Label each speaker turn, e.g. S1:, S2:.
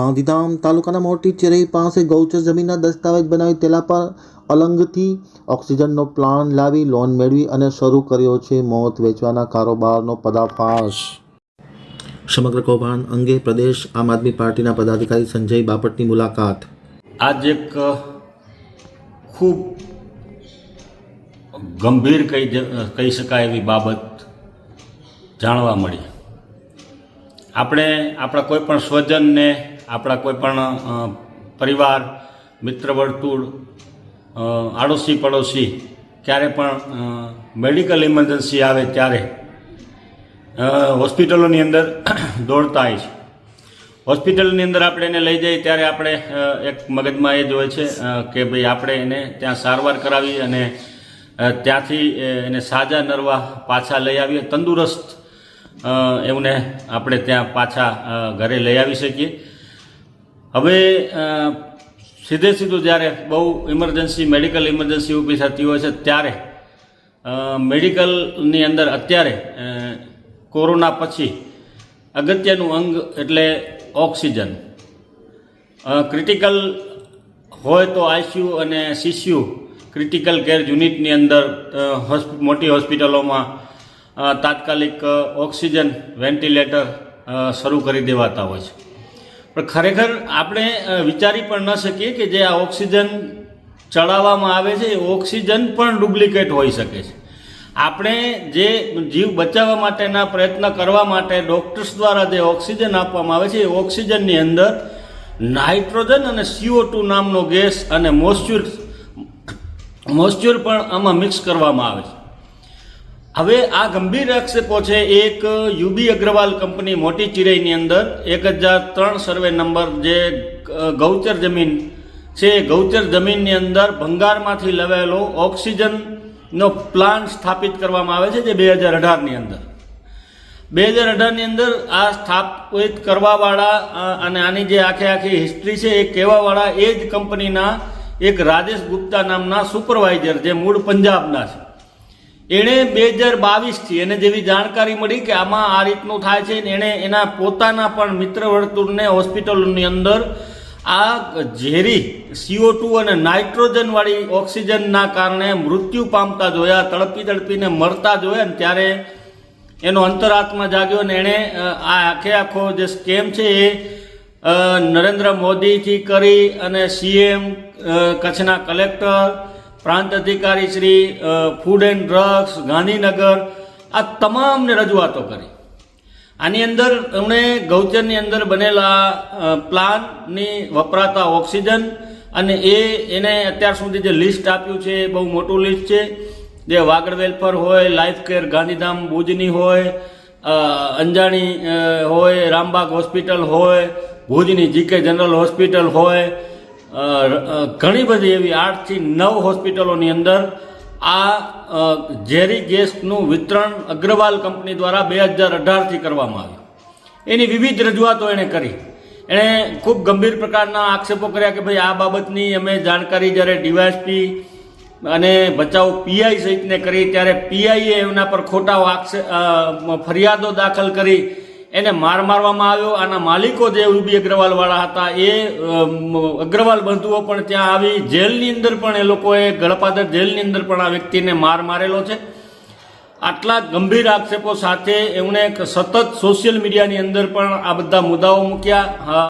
S1: ગાંધીધામ તાલુકાના મોટી ચેરઈ પાસે ગૌચર જમીનના દસ્તાવેજ બનાવી તેના પર અલંગથી ઓક્સિજનનો પ્લાન લાવી લોન મેળવી અને શરૂ કર્યો છે મોત વેચવાના કારોબારનો પદાફાશ સમગ્ર કૌભાંડ અંગે પ્રદેશ આમ આદમી પાર્ટીના પદાધિકારી સંજય બાપટની મુલાકાત.
S2: આજ એક ખૂબ ગંભીર કહી કહી શકાય એવી બાબત જાણવા મળી. આપણે આપણા કોઈ પણ સ્વજનને આપણા કોઈ પણ પરિવાર, મિત્ર વર્તુળ આડોશી પડોશી ક્યારે પણ મેડિકલ ઇમરજન્સી આવે ત્યારે હોસ્પિટલોની અંદર દોડતા હોય છે. હોસ્પિટલની અંદર આપણે એને લઈ જઈએ ત્યારે આપણે એક મગજમાં એ જ હોય છે કે ભાઈ આપણે એને ત્યાં સારવાર કરાવી અને ત્યાંથી એને સાજા નરવા પાછા લઈ આવીએ, તંદુરસ્ત એમને આપણે ત્યાં પાછા ઘરે લઈ આવી શકીએ. હવે સીધે સીધું જ્યારે બહુ ઇમરજન્સી મેડિકલ ઇમરજન્સી ઊભી થતી હોય છે, ત્યારે મેડિકલની અંદર અત્યારે કોરોના પછી અગત્યનું અંગ એટલે ઓક્સિજન. ક્રિટિકલ હોય તો આઈસીયુ અને સીસીયુ ક્રિટિકલ કેર યુનિટની અંદર મોટી હોસ્પિટલોમાં તાત્કાલિક ઓક્સિજન વેન્ટિલેટર શરૂ કરી દેવાતા હોય છે. પણ ખરેખર આપણે વિચારી પણ ન શકીએ કે જે આ ઓક્સિજન ચડાવવામાં આવે છે, એ ઓક્સિજન પણ ડુપ્લિકેટ હોઈ શકે છે. આપણે જે જીવ બચાવવા માટેના પ્રયત્ન કરવા માટે ડૉક્ટર્સ દ્વારા જે ઓક્સિજન આપવામાં આવે છે, એ ઓક્સિજનની અંદર નાઇટ્રોજન અને સીઓ ટુ નામનો ગેસ અને મોસ્ચ્યુર મોસ્ચ્યુર પણ આમાં મિક્સ કરવામાં આવે છે. હવે આ ગંભીર આક્ષેપો છે. એક યુબી અગ્રવાલ કંપની મોટી ચિરાઈની અંદર, એક હજાર ત્રણ સર્વે નંબર જે ગૌચર જમીન છે ગૌચર જમીનની અંદર ભંગારમાંથી લવાયેલો ઓક્સિજનનો પ્લાન્ટ સ્થાપિત કરવામાં આવે છે, જે બે હજાર અઢારની અંદર. બે હજાર અઢારની અંદર આ સ્થાપિત કરવાવાળા અને આની જે આખે આખી હિસ્ટ્રી છે, એ કહેવાવાળા એ જ કંપનીના એક રાજેશ ગુપ્તા નામના સુપરવાઇઝર જે મૂળ પંજાબના છે. એણે બે હજાર બાવીસથી એને જેવી જાણકારી મળી કે આમાં આ રીતનું થાય છે એણે એના પોતાના પણ મિત્ર વર્તુળને હોસ્પિટલોની અંદર આ ઝેરી સીઓ ટુ અને નાઇટ્રોજનવાળી ઓક્સિજનના કારણે મૃત્યુ પામતા જોયા, તડપી તડપીને મરતા જોયા ને ત્યારે એનો અંતરાત્મા જાગ્યો ને એણે આ આખે આખો જે સ્કેમ છે એ નરેન્દ્ર મોદીથી કરી અને સીએમ કચ્છના કલેક્ટર પ્રાંત અધિકારી Shri food and drugs Gandhinagar, આ તમામને રજૂઆતો કરી. આની અંદર એમણે ગૌચરની અંદર બનેલા પ્લાનની વપરાતા ઓક્સિજન અને એ, એને અત્યાર સુધી જે લિસ્ટ આપ્યું છે, એ બહુ મોટું લિસ્ટ છે. જે વાગડ વેલફર હોય, લાઈફ કેર ગાંધીધામ ભુજની હોય અંજાણી હોય, રામબાગ હોસ્પિટલ હોય, ભુજની જીકે જનરલ હોસ્પિટલ હોય ઘણી બધી એવી આઠથી નવ હોસ્પિટલોની અંદર આ ઝેરી ગેસનું વિતરણ અગ્રવાલ કંપની દ્વારા બે હજાર અઢારથી કરવામાં આવ્યું. એની વિવિધ રજૂઆતો એણે કરી. એણે ખૂબ ગંભીર પ્રકારના આક્ષેપો કર્યા કે ભાઈ આ બાબતની અમે જાણકારી જ્યારે ડીવાયસપી અને બચાવ પીઆઈ સહિતને કરી, ત્યારે પીઆઈએ એમના પર ખોટા આક્ષે ફરિયાદો દાખલ કરી એને માર મારવામાં આવ્યો. આના માલિકો જે રૂબી અગ્રવાલ વાળા હતા, એ અગ્રવાલ બંધુઓ પણ ત્યાં આવી. જેલની અંદર પણ એ લોકોએ, ગળપાદર જેલની અંદર પણ આ વ્યક્તિને માર મારેલો છે. આટલા ગંભીર આક્ષેપો સાથે એમણે સતત સોશિયલ મીડિયાની અંદર પણ આ બધા મુદ્દાઓ મૂક્યા.